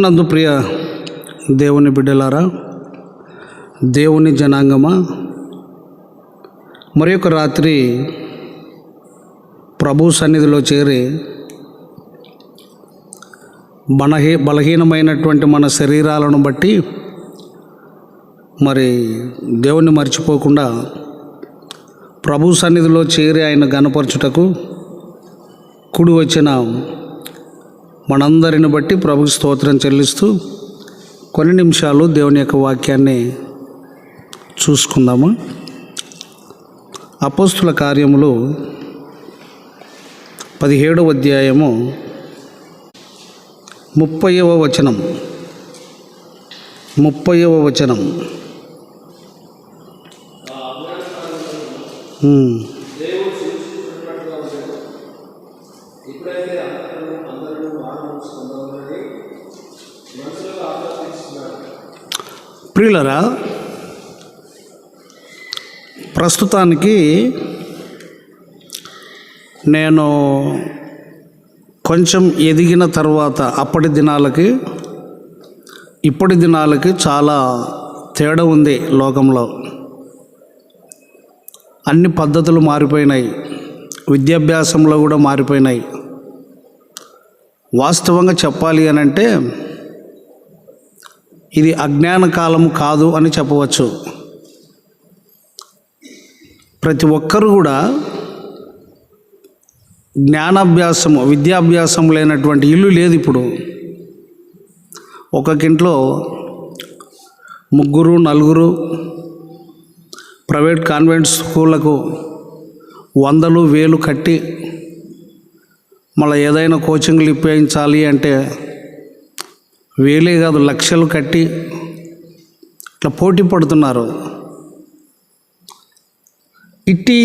నందు ప్రియ దేవుని బిడ్డలారా దేవుని జనాంగమా మరి ఒక రాత్రి ప్రభు సన్నిధిలో చేరి బలహీ బలహీనమైనటువంటి మన శరీరాలను బట్టి మరి దేవుణ్ణి మర్చిపోకుండా ప్రభు సన్నిధిలో చేరి ఆయన గనపరచుటకు కుడి వచ్చిన మనందరిని బట్టి ప్రభు స్తోత్రం చెల్లిస్తూ కొన్ని నిమిషాలు దేవుని యొక్క వాక్యాన్ని చూసుకుందాము? అపోస్తుల కార్యములు పదిహేడవ అధ్యాయము ముప్పైవ వచనం. ముప్పైవ వచనం. ప్రియులరా ప్రస్తుతానికి నేను కొంచెం ఎదిగిన తర్వాత అప్పటి దినాలకి ఇప్పటి దినాలకి చాలా తేడా ఉంది లోకంలో. అన్ని పద్ధతులు మారిపోయినాయి. విద్యాభ్యాసంలో కూడా మారిపోయినాయి. వాస్తవంగా చెప్పాలి అని అంటే ఇది అజ్ఞాన కాలం కాదు అని చెప్పవచ్చు. ప్రతి ఒక్కరు కూడా జ్ఞానాభ్యాసము విద్యాభ్యాసం లేనటువంటి ఇల్లు లేదు ఇప్పుడు. ఒక్కొక్కింట్లో ముగ్గురు నలుగురు ప్రైవేట్ కాన్వెంట్ స్కూళ్ళకు వందలు వేలు కట్టి మళ్ళీ ఏదైనా కోచింగ్లు ఇప్పించాలి అంటే వేలే కాదు లక్షలు కట్టి ఇట్లా పోటీ పడుతున్నారు. ఇట్టి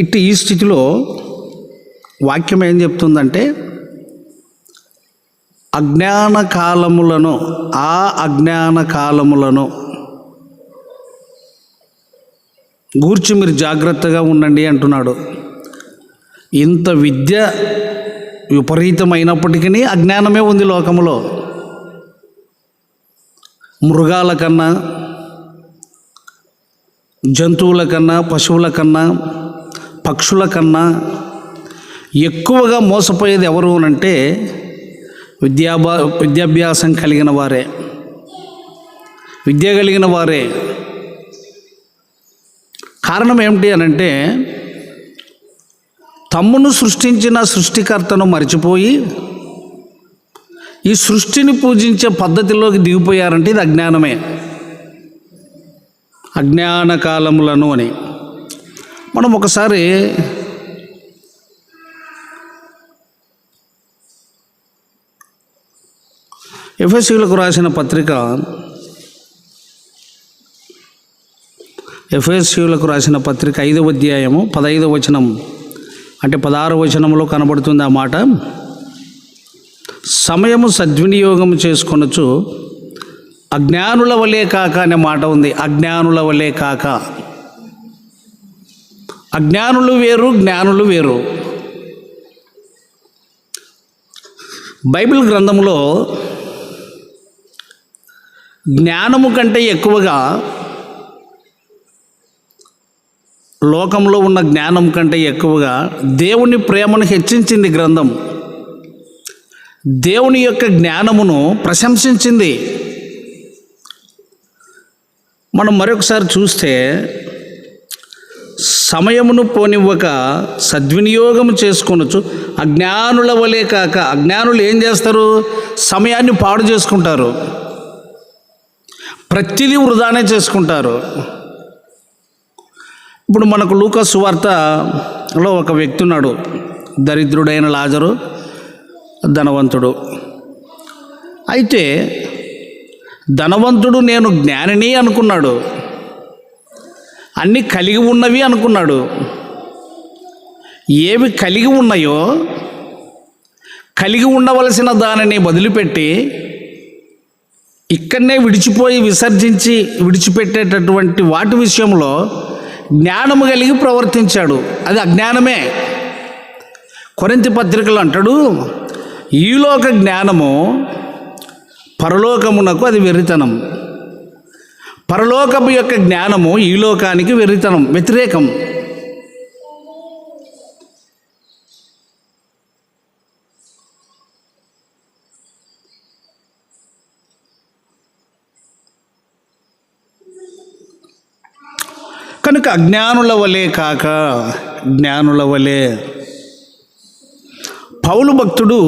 ఇట్టి ఈ స్థితిలో వాక్యం ఏం చెప్తుందంటే అజ్ఞాన కాలములను ఆ అజ్ఞాన కాలములను గూర్చి మీరు జాగ్రత్తగా ఉండండి అంటున్నాడు. ఇంత విద్య విపరీతమైనప్పటికీ అజ్ఞానమే ఉంది లోకములో. మృగాల కన్నా జంతువుల కన్నా పశువుల కన్నా పక్షుల కన్నా ఎక్కువగా మోసపోయేది ఎవరు అంటే విద్యాభా విద్యాభ్యాసం కలిగిన వారే. విద్య కలిగిన వారే. కారణం ఏమిటి అని అంటే తమ్మును సృష్టించిన సృష్టికర్తను మర్చిపోయి ఈ సృష్టిని పూజించే పద్ధతిలోకి దిగిపోయారంటే ఇది అజ్ఞానమే. అజ్ఞాన కాలములను అని. మనం ఒకసారి ఎఫ్ఎస్సీలకు రాసిన పత్రిక ఎఫ్ఎస్సీలకు రాసిన పత్రిక ఐదవ అధ్యాయము పదైదవ వచనం అంటే పదహారు వచనంలో కనబడుతుంది ఆ మాట. సమయము సద్వినియోగం చేసుకొనొచ్చు అజ్ఞానుల వలే కాక అనే మాట ఉంది. అజ్ఞానుల వలే కాక. అజ్ఞానులు వేరు జ్ఞానులు వేరు. బైబిల్ గ్రంథంలో జ్ఞానము కంటే ఎక్కువగా లోకంలో ఉన్న జ్ఞానం కంటే ఎక్కువగా దేవుని ప్రేమను హెచ్చించింది గ్రంథం. దేవుని యొక్క జ్ఞానమును ప్రశంసించింది. మనం మరొకసారి చూస్తే సమయమును పోనివ్వక సద్వినియోగం చేసుకొనొచ్చు అజ్ఞానుల వలే కాక అజ్ఞానులు ఏం చేస్తారు? సమయాన్ని పాడు చేసుకుంటారు. ప్రతిదీ వృధానే చేసుకుంటారు. ఇప్పుడు మనకు లూకా సువార్తలో ఒక వ్యక్తి ఉన్నాడు. దరిద్రుడైన లాజరు. ధనవంతుడు. అయితే ధనవంతుడు నేను జ్ఞానిని అనుకున్నాడు. అన్నీ కలిగి ఉన్నవి అనుకున్నాడు. ఏవి కలిగి ఉన్నాయో కలిగి ఉండవలసిన దానిని వదిలిపెట్టి ఇక్కడనే విడిచిపోయి విసర్జించి విడిచిపెట్టేటటువంటి వాటి విషయంలో జ్ఞానము కలిగి ప్రవర్తించాడు. అది అజ్ఞానమే. కొరింత పత్రికలు అంటాడు ఈలోక జ్ఞానము పరలోకమునకు అది వెర్రితనం. పరలోకము యొక్క జ్ఞానము ఈ లోకానికి వెర్రితనం వ్యతిరేకం. కనుక అజ్ఞానుల వలె కాక జ్ఞానుల వలె పౌలు భక్తుడు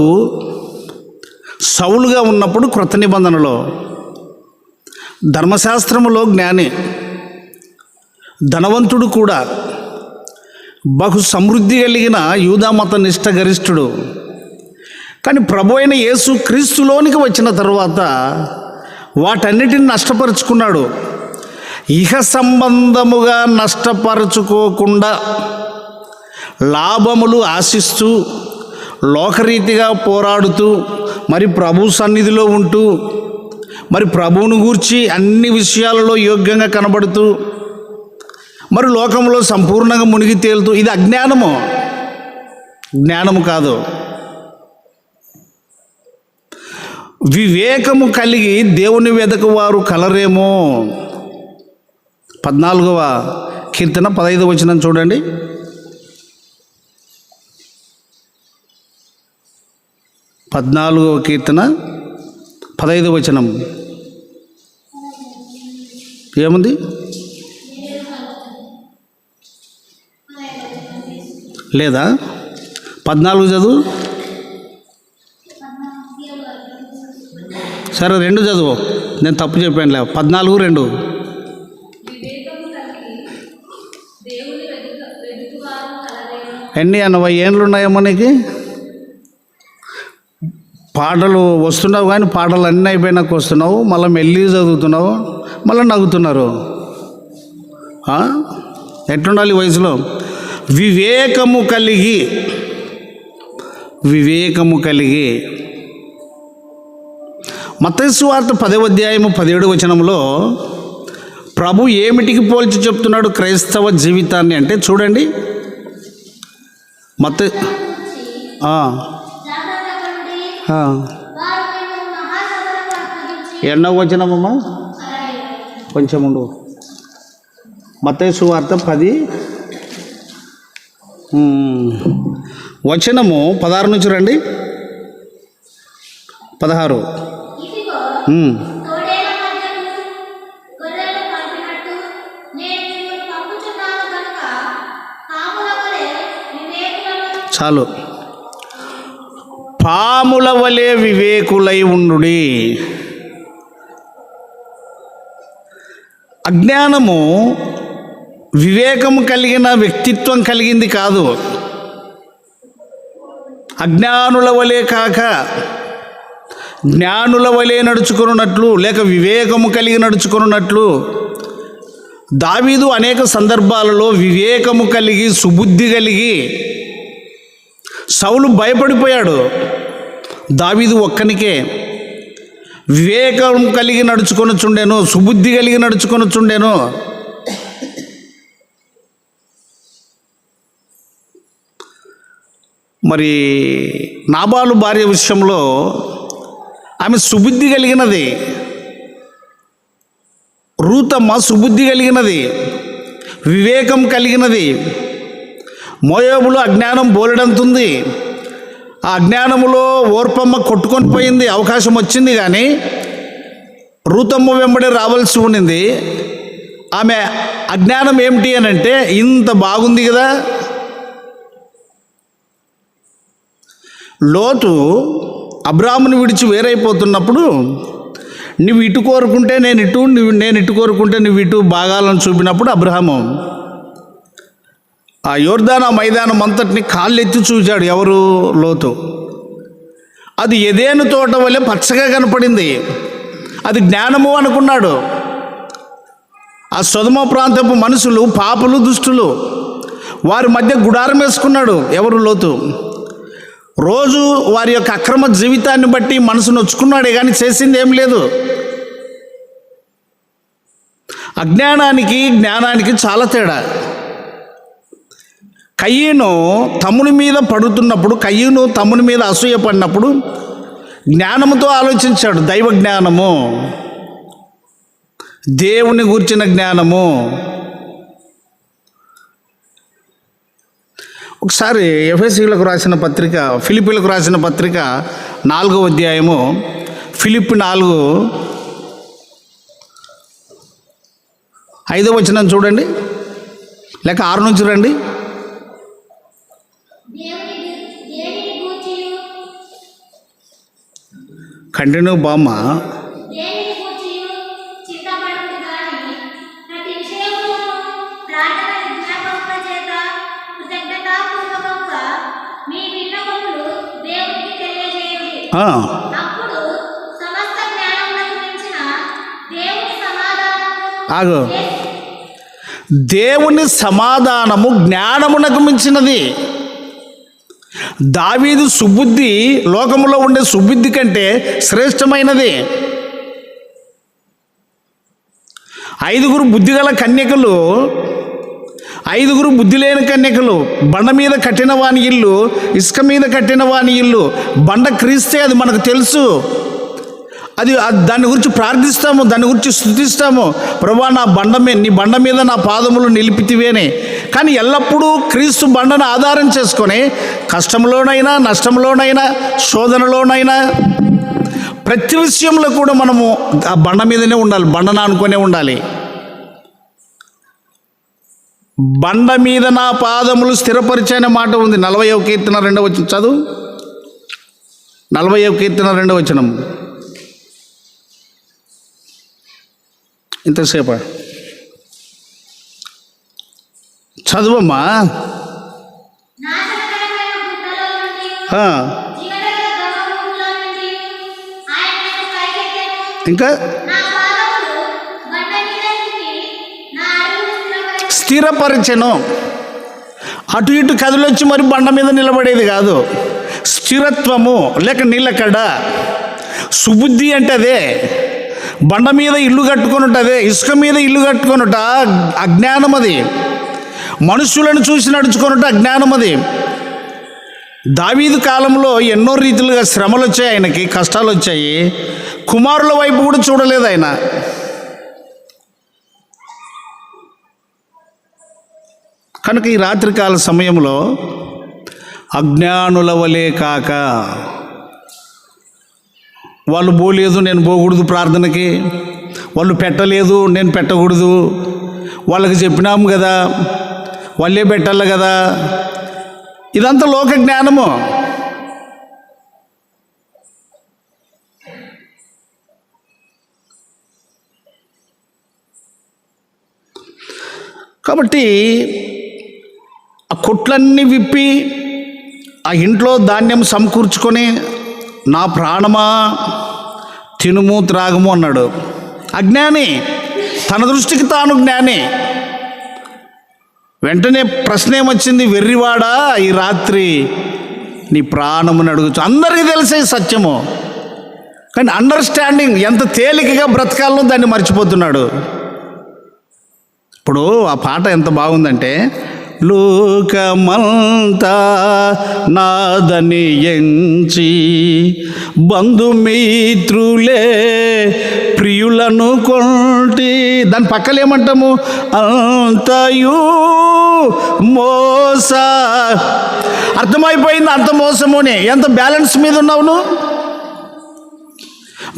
సౌలుగా ఉన్నప్పుడు క్రొత్త నిబంధనలో ధర్మశాస్త్రములో జ్ఞాని ధనవంతుడు కూడా బహు సమృద్ధి కలిగిన యూదామత నిష్ట గరిష్ఠుడు కానీ ప్రభు అయిన యేసు క్రీస్తులోనికి వచ్చిన తర్వాత వాటన్నిటిని నష్టపరుచుకున్నాడు. ఇహ సంబంధముగా నష్టపరుచుకోకుండా లాభములు ఆశిస్తూ లోకరీతిగా పోరాడుతూ మరి ప్రభు సన్నిధిలో ఉంటూ మరి ప్రభువును గూర్చి అన్ని విషయాలలో యోగ్యంగా కనబడుతూ మరి లోకంలో సంపూర్ణంగా మునిగి తేలుతూ ఇది అజ్ఞానము. జ్ఞానము కాదు. వివేకము కలిగి దేవుని వెదకు వారు కలరేమో. పద్నాలుగవ కీర్తన పదహైదు వచనం చూడండి. పద్నాలుగవ కీర్తన పదహైదు వచనం. ఏముంది? లేదా? పద్నాలుగు చదువు? సరే రెండు చదువు. నేను తప్పు చెప్పాను లేవు పద్నాలుగు రెండు. ఎన్ని ఎనభై ఏండ్లు ఉన్నాయమ్మా నీకు? పాటలు వస్తున్నావు కానీ పాటలు అన్నీ అయిపోయినాక వస్తున్నావు మళ్ళీ మెల్లి చదువుతున్నావు మళ్ళీ నవ్వుతున్నారు. ఎట్లుండాలి వయసులో? వివేకము కలిగి వివేకము కలిగి. మతస్వార్త పదవ అధ్యాయము పదిహేడు వచనంలో ప్రభు ఏమిటికి పోల్చి చెప్తున్నాడు క్రైస్తవ జీవితాన్ని అంటే చూడండి. మత ఎన్నో వచనమమ్మా? కొంచెం ఉండు. మతేసు వార్త పది. వచనము పదహారు నుంచి రండి. పదహారు. చాలు. పాముల వలె వివేకులై ఉండుడి. అజ్ఞానము వివేకము కలిగిన వ్యక్తిత్వం కలిగింది కాదు. అజ్ఞానుల వలె కాక జ్ఞానుల వలె నడుచుకున్నట్లు లేక వివేకము కలిగి నడుచుకున్నట్లు దావీదు అనేక సందర్భాలలో వివేకము కలిగి సుబుద్ధి కలిగి సౌలు భయపడిపోయాడు. దావీదు ఒక్కనికే వివేకం కలిగి నడుచుకొని చుండెను సుబుద్ధి కలిగి నడుచుకొని చుండెను మరి నాబాలు భార్య విషయంలో ఆమె సుబుద్ధి కలిగినది. రూతమ్మ సుబుద్ధి కలిగినది. వివేకం కలిగినది. మోయోబులు అజ్ఞానం బోలెడంతుంది. ఆ అజ్ఞానములో ఓర్పమ్మ కొట్టుకొని పోయింది అవకాశం వచ్చింది కానీ రూతమ్మ వెంబడి రావాల్సి ఉండింది ఆమె అజ్ఞానం ఏమిటి అని అంటే ఇంత బాగుంది కదా. లోటు అబ్రాహ్ముని విడిచి వేరైపోతున్నప్పుడు నువ్వు ఇటు కోరుకుంటే నేను ఇటు నువ్వు నేను ఇటు కోరుకుంటే నువ్వు ఇటు భాగాలను చూపినప్పుడు అబ్రహాము ఆ యోర్దాన మైదానం అంతటిని కాళ్ళెత్తి చూచాడు ఎవరు? లోతు. అది ఎదేను తోట వల్లే పచ్చగా కనపడింది. అది జ్ఞానము అనుకున్నాడు. ఆ సొదమ ప్రాంతపు మనుషులు పాపులు దుష్టులు వారి మధ్య గుడారం వేసుకున్నాడు ఎవరు? లోతు. రోజు వారి యొక్క అక్రమ జీవితాన్ని బట్టి మనసు నొచ్చుకున్నాడే కానీ చేసింది ఏం లేదు. అజ్ఞానానికి జ్ఞానానికి చాలా తేడా. కయ్యను తమ్ముని మీద పడుతున్నప్పుడు కయ్యను తమ్ముని మీద అసూయ పడినప్పుడు జ్ఞానముతో ఆలోచించాడు దైవ జ్ఞానము. దేవుని గూర్చిన జ్ఞానము. ఒకసారి ఎఫ్ఎస్సీలకు రాసిన పత్రిక ఫిలిపీలకు రాసిన పత్రిక నాలుగో అధ్యాయము. ఫిలిప్ నాలుగు. ఐదో వచ్చిన చూడండి. లేక ఆరు నుంచి రండి. దేవుని సమాధానము ఆగు. దేవుని సమాధానము జ్ఞానమునకు మించినది. దావీదు సుబుద్ధి లోకములో ఉండే సుబుద్ధి కంటే శ్రేష్టమైనది. ఐదుగురు బుద్ధిగల కన్యకలు ఐదుగురు బుద్ధి లేని కన్యకలు బండ మీద కట్టిన వాని ఇల్లు ఇసుక మీద కట్టిన వాని ఇల్లు బండ క్రీస్తే అది మనకు తెలుసు. అది దాని గురించి ప్రార్థిస్తాము దాని గురించి స్థుతిస్తాము ప్రభా నా బండ మీద నీ బండ మీద నా పాదములు నిలిపితివేనే. కానీ ఎల్లప్పుడూ క్రీస్తు బండను ఆధారం చేసుకొని కష్టంలోనైనా నష్టంలోనైనా శోధనలోనైనా ప్రతి విషయంలో కూడా మనము ఆ బండ మీదనే ఉండాలి బండన అనుకునే ఉండాలి. బండ మీద నా పాదములు స్థిరపరిచే అనే మాట ఉంది. నలభై కీర్తన రెండవ వచ్చిన చదువు. నలభై కీర్తన రెండవ వచనం. ఇంతసేపా చదువమ్మా నాశనకరమైన గుట్టలో నుండి ఆ, జీవనగల గర్భగుడిలో నుండి ఆయన నన్ను చదువమ్మా? ఇంకా? స్థిరపరచను. అటు ఇటు కదిలొచ్చి మరి బండ మీద నిలబడేది కాదు. స్థిరత్వము లేక నిలకడ సుబుద్ధి అంటే అదే బండ మీద ఇల్లు కట్టుకొనుట అదే ఇసుక మీద ఇల్లు కట్టుకొనుట అజ్ఞానం అది మనుషులను చూసి నడుచుకున్నట్టు అజ్ఞానం అది. దావీదు కాలంలో ఎన్నో రీతిలుగా శ్రమలు వచ్చాయి ఆయనకి కష్టాలు వచ్చాయి కుమారుల వైపు కూడా చూడలేదు ఆయన. కనుక ఈ రాత్రికాల సమయంలో అజ్ఞానుల వలె కాక వాళ్ళు పోలేదు నేను పోకూడదు ప్రార్థనకి. వాళ్ళు పెట్టలేదు నేను పెట్టకూడదు. వాళ్ళకి చెప్పినాము కదా వాళ్ళే పెట్టాలి కదా? ఇదంతా లోక జ్ఞానము. కాబట్టి ఆ కొట్లన్నీ విప్పి ఆ ఇంట్లో ధాన్యం సమకూర్చుకొని నా ప్రాణమా తినుము త్రాగము అన్నాడు. అజ్ఞాని తన దృష్టికి తాను జ్ఞాని. వెంటనే ప్రశ్న ఏమొచ్చింది వెర్రివాడా ఈ రాత్రి నీ ప్రాణమును అడుగుచు. అందరికీ తెలిసే సత్యము. కానీ అండర్స్టాండింగ్ ఎంత తేలికగా బ్రతకాలో దాన్ని మర్చిపోతున్నాడు. ఇప్పుడు ఆ పాట ఎంత బాగుందంటే లోకమంతా నాదని ఎంచి బంధుమిత్రులే ప్రియులను కొంటి దాని పక్కలేమంటాము? అంతయు మోస. అర్థమైపోయింది అంత మోసమునే. ఎంత బ్యాలెన్స్ మీద ఉన్నావు నువ్వు?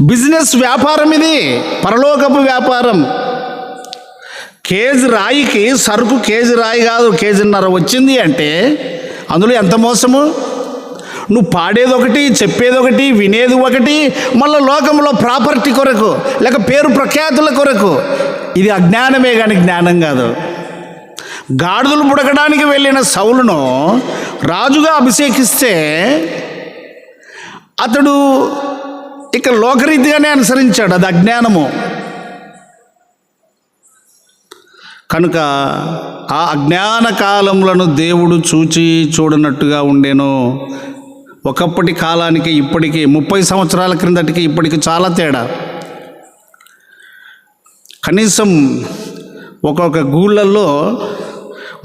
బిజినెస్ వ్యాపారం ఇది. పరలోకపు వ్యాపారం. కేజీ రాయికి సరుకు కేజీ రాయి కాదు కేజీన్నర వచ్చింది అంటే అందులో ఎంత మోసము? నువ్వు పాడేది ఒకటి చెప్పేది ఒకటి వినేది ఒకటి మళ్ళీ లోకంలో ప్రాపర్టీ కొరకు లేక పేరు ప్రఖ్యాతుల కొరకు. ఇది అజ్ఞానమే కానీ జ్ఞానం కాదు. గాడిదలు పుడకడానికి వెళ్ళిన సౌలును రాజుగా అభిషేకిస్తే అతడు ఇక లోకరీతిగానే అనుసరించాడు అది అజ్ఞానము. కనుక ఆ అజ్ఞాన కాలములను దేవుడు చూచి చూడనట్టుగా ఉండేను. ఒకప్పటి కాలానికి ఇప్పటికి ముప్పై సంవత్సరాల క్రిందటికి ఇప్పటికి చాలా తేడా. కనీసం ఒక్కొక్క గూళ్ళల్లో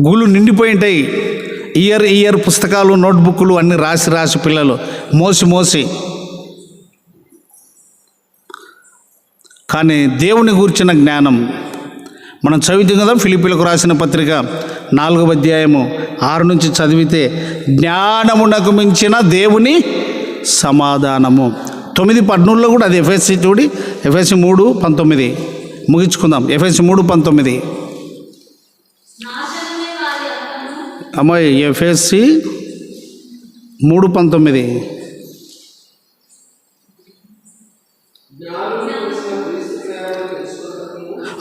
గూళ్ళు నిండిపోయి ఉంటాయి. ఇయర్ ఇయర్ పుస్తకాలు నోట్బుక్లు అన్నీ రాసి రాసి పిల్లలు మోసి మోసి. కానీ దేవుని గూర్చిన జ్ఞానం మనం చదివితే కదా ఫిలిపిలకు రాసిన పత్రిక నాలుగవ అధ్యాయము ఆరు నుంచి చదివితే జ్ఞానమునకు మించిన దేవుని సమాధానము. తొమ్మిది పద్నూరులో కూడా అది ఎఫ్ఎస్సి చూడి ఎఫ్ఎస్సి మూడు పంతొమ్మిది. ముగించుకుందాం. ఎఫ్ఎస్సి మూడు పంతొమ్మిది. అమ్మాయి ఎఫ్ఎస్సి మూడు పంతొమ్మిది.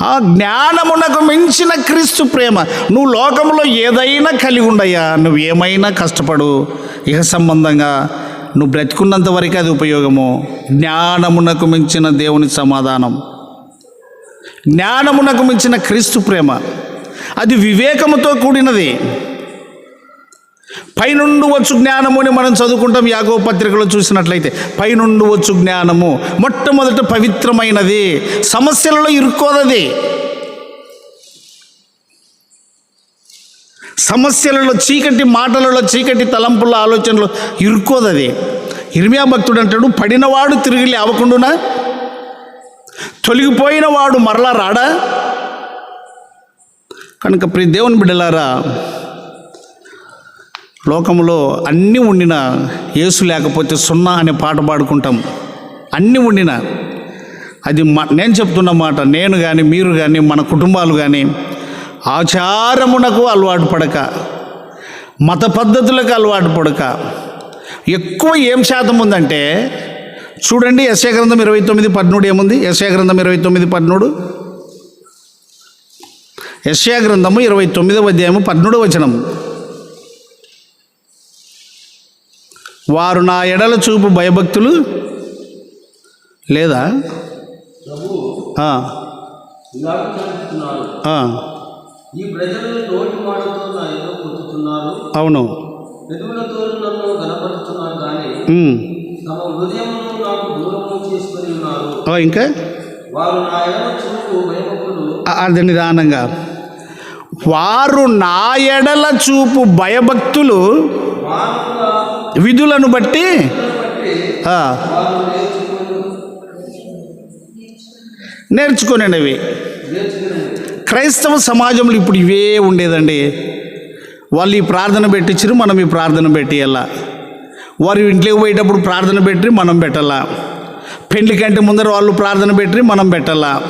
ఆ జ్ఞానమునకు మించిన క్రీస్తు ప్రేమ. నువ్వు లోకంలో ఏదైనా కలిగి ఉండయ్యా నువ్వు ఏమైనా కష్టపడు. ఇహ సంబంధంగా నువ్వు బ్రతికున్నంత వరకు అది ఉపయోగము. జ్ఞానమునకు మించిన దేవుని సమాధానం. జ్ఞానమునకు మించిన క్రీస్తు ప్రేమ. అది వివేకముతో కూడినది. పైనుండి వచ్చు జ్ఞానము అని మనం చదువుకుంటాం. యాగో పత్రికలో చూసినట్లయితే పైనుండి వచ్చు జ్ఞానము మొట్టమొదట పవిత్రమైనది. సమస్యలలో ఇరుక్కోదది. సమస్యలలో చీకటి మాటలలో చీకటి తలంపుల ఆలోచనలు ఇరుక్కోదది. ఇర్మియా భక్తుడు అంటాడు పడినవాడు తిరిగి లేవకుండునా? తొలగిపోయిన వాడు మరలా రాడా? కనుక ప్రి దేవుని బిడ్డలారా లోకంలో అన్నీ ఉండిన యేసు లేకపోతే సున్నా అనే పాట పాడుకుంటాం. అన్నీ ఉండిన. అది నేను చెప్తున్న మాట నేను కానీ మీరు కానీ మన కుటుంబాలు కానీ ఆచారమునకు అలవాటు పడక. మత పద్ధతులకు అలవాటు పడక. ఎక్కువ ఏం శాతం ఉందంటే చూడండి యశయ గ్రంథం ఇరవై తొమ్మిది పద్నూడు ఏముంది? యశయ గ్రంథం ఇరవై తొమ్మిది పద్నూడు యశయ గ్రంథము ఇరవై తొమ్మిదవ అధ్యాయము పద్నూడు వచనం వారు నా ఎడల చూపు భయభక్తులు లేదా? అవును. ఇంకా? అది నిదానంగా వారు నా ఎడల చూపు భయభక్తులు విధులను బట్టి నేర్చుకునేవి క్రైస్తవ సమాజంలో ఇప్పుడు ఇవే ఉండేదండి. వాళ్ళు ఈ ప్రార్థన పెట్టించరు మనం ఈ ప్రార్థన పెట్టేయాల వారు ఇంట్లోకి పోయేటప్పుడు ప్రార్థన పెట్టి మనం పెట్టాలా. పెళ్ళి కంటే ముందర వాళ్ళు ప్రార్థన పెట్టి మనం పెట్టాలా.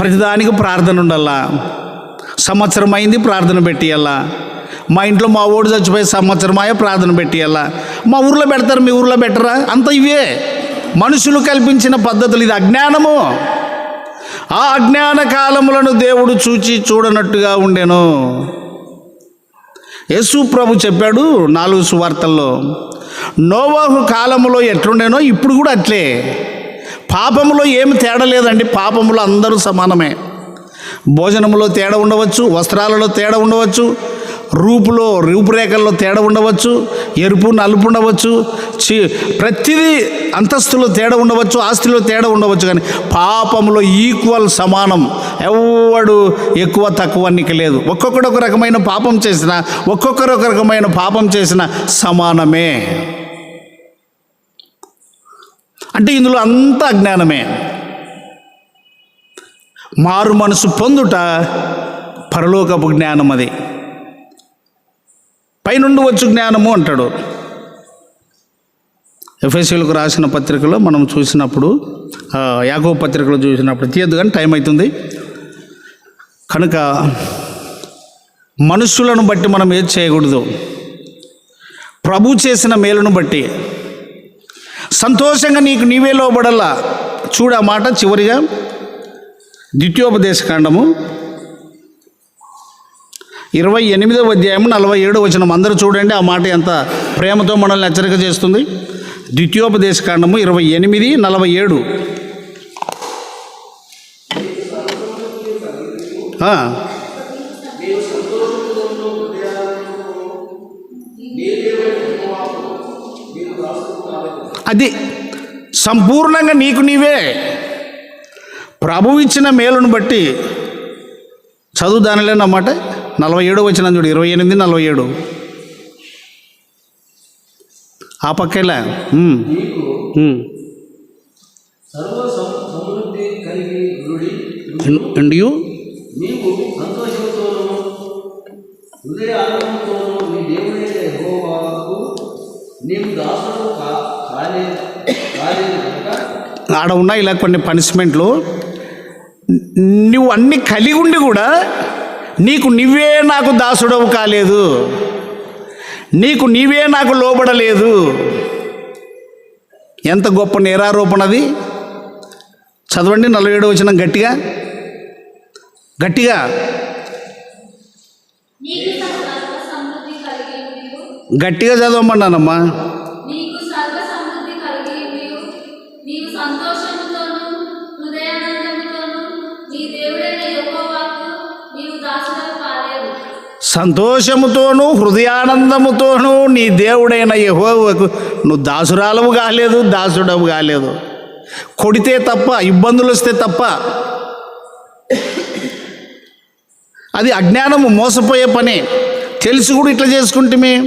ప్రతిదానికి ప్రార్థన ఉండాలా. సంవత్సరం అయింది ప్రార్థన పెట్టియాలా మా ఇంట్లో మా ఓడి చచ్చిపోయి సంవత్సరం ఆయా ప్రార్థన పెట్టియాలా? మా ఊర్లో పెడతారు మీ ఊర్లో పెట్టరా? అంత ఇవే. మనుషులు కల్పించిన పద్ధతులు ఇది అజ్ఞానము. ఆ అజ్ఞాన కాలములను దేవుడు చూచి చూడనట్టుగా ఉండెను. యేసు ప్రభు చెప్పాడు నాలుగు సువార్తల్లో నోవాహు కాలములో ఎట్లుండేనో ఇప్పుడు కూడా అట్లే. పాపములో ఏమి తేడా లేదండి పాపములో అందరూ సమానమే. భోజనములో తేడా ఉండవచ్చు వస్త్రాలలో తేడా ఉండవచ్చు రూపులో రూపురేఖల్లో తేడా ఉండవచ్చు ఎరుపు నలుపు ఉండవచ్చు చి ప్రతిదీ అంతస్తులో తేడా ఉండవచ్చు ఆస్తిలో తేడా ఉండవచ్చు కానీ పాపంలో ఈక్వల్ సమానం ఎవడు ఎక్కువ తక్కువ అన్నికి లేదు. ఒక్కొక్కడు ఒక రకమైన పాపం చేసిన ఒక్కొక్కరు ఒక రకమైన పాపం చేసిన సమానమే. అంటే ఇందులో అంతా అజ్ఞానమే మారు మనసు పొందుట పరలోకపు జ్ఞానం అది పైనుండి వచ్చు జ్ఞానము అంటాడు. ఎఫ్ఎస్సీలకు రాసిన పత్రికలో మనం చూసినప్పుడు యాగో పత్రికలో చూసినప్పుడు తీయద్దు కానీ టైం అవుతుంది కనుక మనుషులను బట్టి మనం ఏది చేయకూడదు? ప్రభు చేసిన మేలును బట్టి. సంతోషంగా నీకు నీవే లోబడల్లా చూడ మాట చివరిగా ద్వితీయోపదేశకాండము ఇరవై ఎనిమిదవ అధ్యాయం నలభై ఏడు వచనం. అందరూ చూడండి ఆ మాట ఎంత ప్రేమతో మనల్ని హెచ్చరిక చేస్తుంది. ద్వితీయోపదేశ కాండము ఇరవై ఎనిమిది నలభై ఏడు. అది సంపూర్ణంగా నీకు నీవే. ప్రభు ఇచ్చిన మేలును బట్టి చదువు దానిలేనమాట నలభై ఏడు వచ్చిన చూడు ఇరవై ఎనిమిది నలభై ఏడు. ఆ పక్కేలా. And you? ఆడ ఉన్న ఇలా కొన్ని పనిష్మెంట్లు. నువ్వు అన్ని కలిగి ఉండి కూడా నీకు నువ్వే నాకు దాసుడవు కాలేదు. నీకు నీవే నాకు లోబడలేదు. ఎంత గొప్ప నేరారోపణ అది? చదవండి నలభై ఏడు వచ్చిన గట్టిగా. గట్టిగా. గట్టిగా చదవమన్నానమ్మా. సంతోషముతోనూ హృదయానందముతోనూ నీ దేవుడైన యహోవకు నువ్వు దాసురాలవు కాలేదు దాసుడవు కాలేదు. కొడితే తప్ప ఇబ్బందులు వస్తే తప్ప అది అజ్ఞానము మోసపోయే పని. తెలిసి కూడా ఇట్లా చేసుకుంటమే.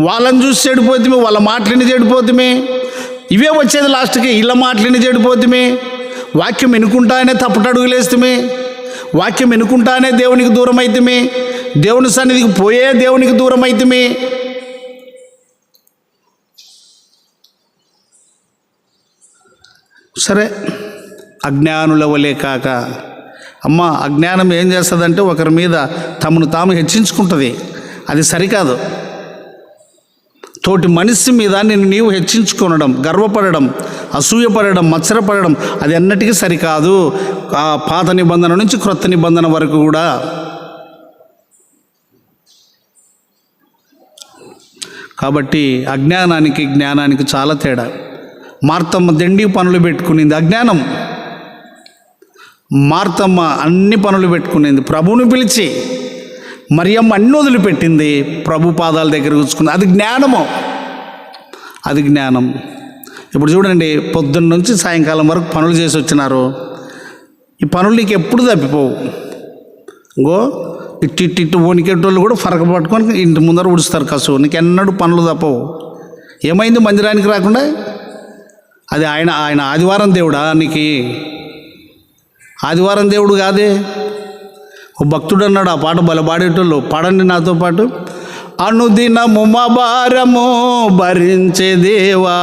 వాళ్ళని చూసి చెడిపోతుమే వాళ్ళ మాటలని చెడిపోతుమే. ఇవే వచ్చేది లాస్ట్కి ఇళ్ళ మాటలని చెడిపోతుమే. వాక్యం ఎనుకుంటానే తప్పటడుగులేస్తుమే. వాక్యం ఎన్నుకుంటానే దేవునికి దూరం దేవుని సన్నిధికి పోయే దేవునికి దూరం సరే అజ్ఞానుల వలే కాక. అమ్మ అజ్ఞానం ఏం చేస్తుందంటే ఒకరి మీద తమను తాము హెచ్చించుకుంటుంది. అది సరికాదు. తోటి మనిషి మీద నిన్ను నీవు హెచ్చించుకొనడం గర్వపడడం అసూయపడడం మత్సరపడడం అది అన్నటికీ సరికాదు. ఆ పాత నిబంధన నుంచి క్రొత్త నిబంధన వరకు కూడా. కాబట్టి అజ్ఞానానికి జ్ఞానానికి చాలా తేడా. మార్తమ్మ దండి పనులు పెట్టుకునింది అజ్ఞానం. మార్తమ్మ అన్ని పనులు పెట్టుకునింది. ప్రభువుని పిలిచి మరియమ్మ అన్ని వదిలిపెట్టింది. ప్రభు పాదాల దగ్గర కూర్చుకుంది. అది జ్ఞానము. అది జ్ఞానం. ఇప్పుడు చూడండి పొద్దున్న నుంచి సాయంకాలం వరకు పనులు చేసి వచ్చినారు. ఈ పనులు నీకు ఎప్పుడు తప్పిపోవు. ఇంకో ఇట్టి ఇట్టి ఇట్టు వణికేటోళ్ళు కూడా ఫరక పట్టుకొని ఇంటి ముందర ఉడుస్తారు కసు. నీకు ఎన్నడూ పనులు తప్పవు. ఏమైంది మందిరానికి రాకుండా? అది ఆయన ఆయన ఆదివారం దేవుడా నీకు? ఆదివారం దేవుడు కాదే? ఓ భక్తుడు అన్నాడు ఆ పాట బల పాడేటోళ్ళు పాడండి నాతో పాటు. అనుదినము మా భరించే దేవా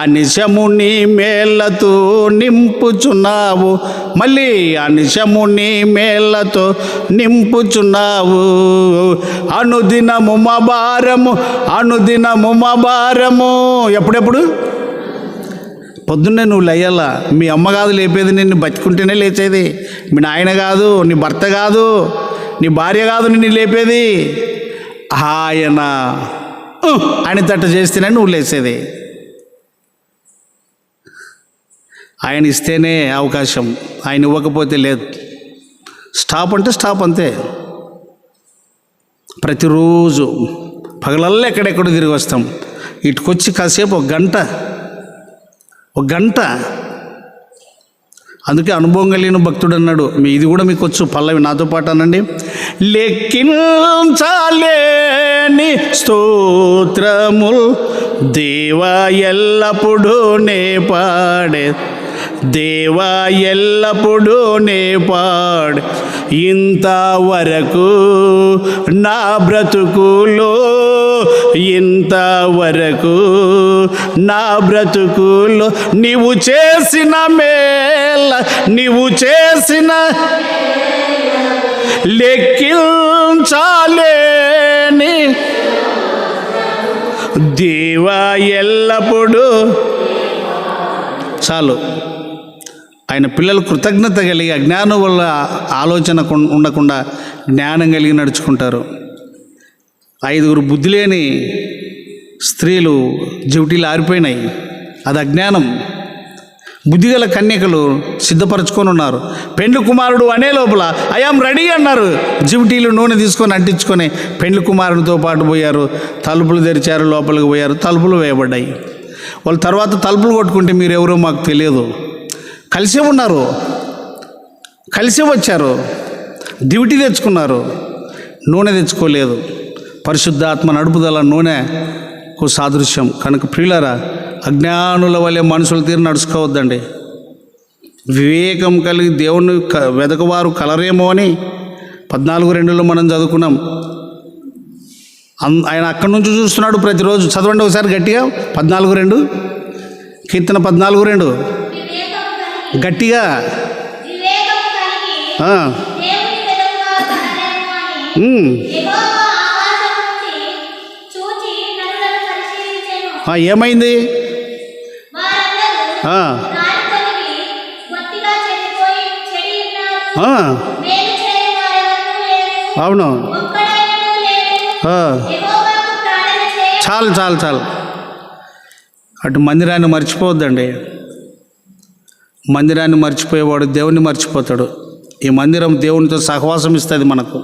అనిశము నీ మేళ్ళతో నింపుచున్నావు. మళ్ళీ అనిశము నీ మేళ్ళతో నింపుచున్నావు. అనుదినము మా అనుదిన అనుదినము ఎప్పుడెప్పుడు? పొద్దున్నే నువ్వు లేయాలా? మీ అమ్మ కాదు లేపేది నిన్ను బతుకుంటేనే లేచేది. మీ నాయన కాదు నీ భర్త కాదు నీ భార్య కాదు నిన్ను లేపేది. ఆయన. ఆయన తట్ట చేస్తేనే నువ్వు లేచేది ఆయన ఇస్తేనే అవకాశం ఆయన ఇవ్వకపోతే లేదు. స్టాప్ అంటే స్టాప్ అంతే. ప్రతిరోజు పగలల్లో ఎక్కడెక్కడ తిరిగి వస్తాం. ఇటుకొచ్చి కాసేపు ఒక గంట ఒక గంట. అందుకే అనుభవం కలిగిన భక్తుడు అన్నాడు మీ ఇది కూడా మీకు వచ్చు పల్లవి నాతో పాటు అనండి. లెక్కించాలేని స్తోత్రముల్ దేవ ఎల్లప్పుడూ నే పాడే దేవా ఎల్లప్పుడూ నే పాడు. ఇంతవరకు నా బ్రతుకులో ఇంతవరకు నా బ్రతుకులో నీవు చేసిన మేల నీవు చేసిన లెక్కించాలేని దేవా ఎల్లప్పుడూ చాలు. ఆయన పిల్లలు కృతజ్ఞత కలిగి అజ్ఞానం వల్ల ఆలోచన ఉండకుండా జ్ఞానం కలిగి నడుచుకుంటారు. ఐదుగురు బుద్ధి లేని స్త్రీలు జివిటీలు ఆరిపోయినాయి. అది అజ్ఞానం. బుద్ధిగల కన్యకలు సిద్ధపరచుకొని ఉన్నారు. పెండ్లి కుమారుడు అనే లోపల ఐఆమ్ రెడీ అన్నారు. జివిటీలు నూనె తీసుకొని అంటించుకొని పెండ్లి కుమారుడితో పాటు పోయారు. తలుపులు తెరిచారు లోపలికి పోయారు. తలుపులు వేయబడ్డాయి. వాళ్ళు తర్వాత తలుపులు కొట్టుకుంటే మీరు ఎవరో మాకు తెలియదు. కలిసే ఉన్నారు. కలిసే వచ్చారు. డ్యూటీ తెచ్చుకున్నారు. నూనె తెచ్చుకోలేదు. పరిశుద్ధాత్మ నడుపుదల నూనెకు సాదృశ్యం. కనుక ప్రియులరా అజ్ఞానుల వలె మనుషులు తీరు నడుచుకోవద్దండి. వివేకం కలిగి దేవుణ్ణి క- వెదకవారు కలరేమో అని పద్నాలుగు రెండులో మనం చదువుకున్నాం. అన్- ఆయన అక్కడి నుంచి చూస్తున్నాడు ప్రతిరోజు. చదవండి ఒకసారి గట్టిగా. పద్నాలుగు రెండు. కీర్తన పద్నాలుగు రెండు. గట్టిగా. ఏమైంది? అవును. చాలు చాలు చాలు. అటు మందిరాన్ని మర్చిపోవద్దండి. మందిరాన్ని మర్చిపోయేవాడు దేవుణ్ణి మర్చిపోతాడు. ఈ మందిరం దేవునితో సహవాసం ఇస్తుంది మనకు.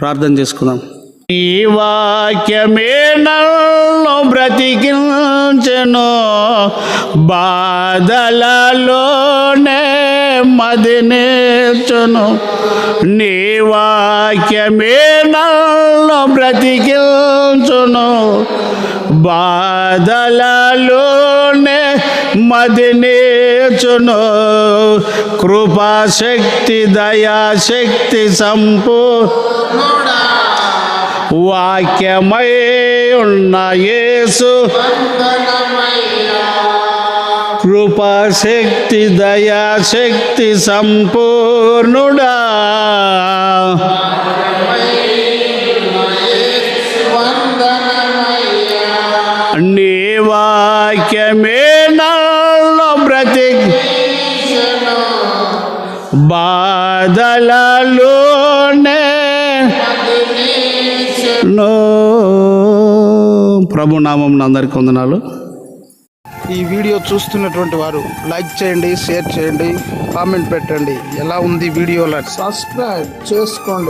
ప్రార్థన చేసుకుందాం. ఈ వాక్యమే నన్ను బ్రతికించెను బాధలలోనే మదినేచును నీ వాక్యమే నన్ను బ్రతికించును బాధలలోనే మదినేచును కృపాశక్తి దయాశక్తి సంపూ. వాక్యమై ఉన్న యేసు కృపాశక్తి దయాశక్తి సంపూర్ణుడా. నీ వాక్యమే బాధలలోనే నో. ప్రభు నామం అందరికి వందనాలు. ఈ వీడియో చూస్తున్నటువంటి వారు లైక్ చేయండి షేర్ చేయండి కామెంట్ పెట్టండి. ఎలా ఉంది వీడియోలో సబ్స్క్రైబ్ చేసుకోండి.